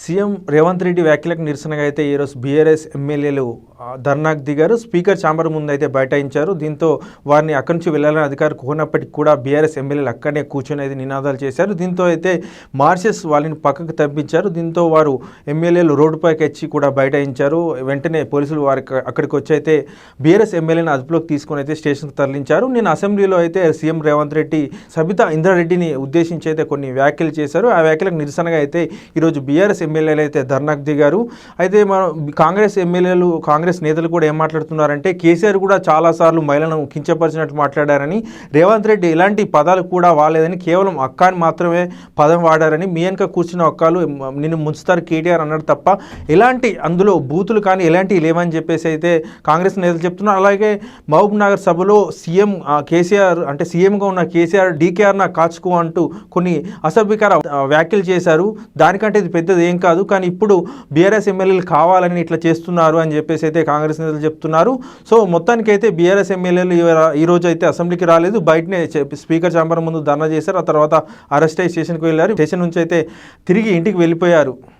CM Revanth Reddy వ్యాఖ్యలకు నిరసనగా అయితే ఈరోజు బీఆర్ఎస్ ఎమ్మెల్యేలు ధర్నాకు దిగారు. స్పీకర్ ఛాంబర్ ముందు అయితే బైఠాయించారు. దీంతో వారిని అక్కడి నుంచి వెళ్ళాలని అధికారులు కోనప్పటికీ కూడా బీఆర్ఎస్ ఎమ్మెల్యేలు అక్కడనే కూర్చొని అయితే నినాదాలు చేశారు. దీంతో అయితే మార్చెస్ వాళ్ళని పక్కకు తప్పించారు. దీంతో వారు ఎమ్మెల్యేలు రోడ్డుపైకి వచ్చి కూడా బైఠాయించారు. వెంటనే పోలీసులు వారికి అక్కడికి వచ్చి అయితే బీఆర్ఎస్ ఎమ్మెల్యేని అదుపులోకి తీసుకొని అయితే స్టేషన్కి తరలించారు. నేను అసెంబ్లీలో అయితే సీఎం రేవంత్ రెడ్డి సబితా ఇంద్రారెడ్డిని ఉద్దేశించి అయితే కొన్ని వ్యాఖ్యలు చేశారు. ఆ వ్యాఖ్యలకు నిరసనగా అయితే ఈరోజు బీఆర్ఎస్ ఎమ్మెల్యేలు అయితే ధర్నాకు దిగారు. అయితే మనం కాంగ్రెస్ ఎమ్మెల్యేలు కాంగ్రెస్ నేతలు కూడా ఏం మాట్లాడుతున్నారంటే కేసీఆర్ కూడా చాలాసార్లు మహిళలను కించపరిచినట్టు మాట్లాడారని రేవంత్ రెడ్డి ఎలాంటి పదాలు కూడా వాడలేదని కేవలం అక్క అని మాత్రమే పదం వాడారని మీ వెనక కూర్చున్న ఒక్కలు నిన్ను ముంచుతారు కేటీఆర్ అన్నాడు తప్ప ఎలాంటి అందులో బూతులు కానీ ఎలాంటివి లేవని చెప్పేసి అయితే కాంగ్రెస్ నేతలు చెప్తున్నారు. అలాగే మహబూబ్ నగర్ సభలో సీఎం కేసీఆర్ అంటే సీఎంగా ఉన్న కేసీఆర్ డీకేఆర్ నా కాచుకో అంటూ కొన్ని అసభ్యకర వ్యాఖ్యలు చేశారు. దానికంటే ఇది పెద్దది ఏం కాదు. కానీ ఇప్పుడు బీఆర్ఎస్ ఎమ్మెల్యేలు కావాలని ఇట్లా చేస్తున్నారు అని చెప్పేసి అయితే కాంగ్రెస్ నేతలు చెప్తున్నారు. సో మొత్తానికి అయితే బీఆర్ఎస్ ఎమ్మెల్యేలు ఈ- రోజు అయితే అసెంబ్లీకి రాలేదు. బయటనే స్పీకర్ ఛాంబర్ ముందు ధర్నా చేశారు. ఆ తర్వాత అరెస్ట్ అయ్యి స్టేషన్కి వెళ్ళారు. స్టేషన్ నుంచి అయితే తిరిగి ఇంటికి వెళ్ళిపోయారు.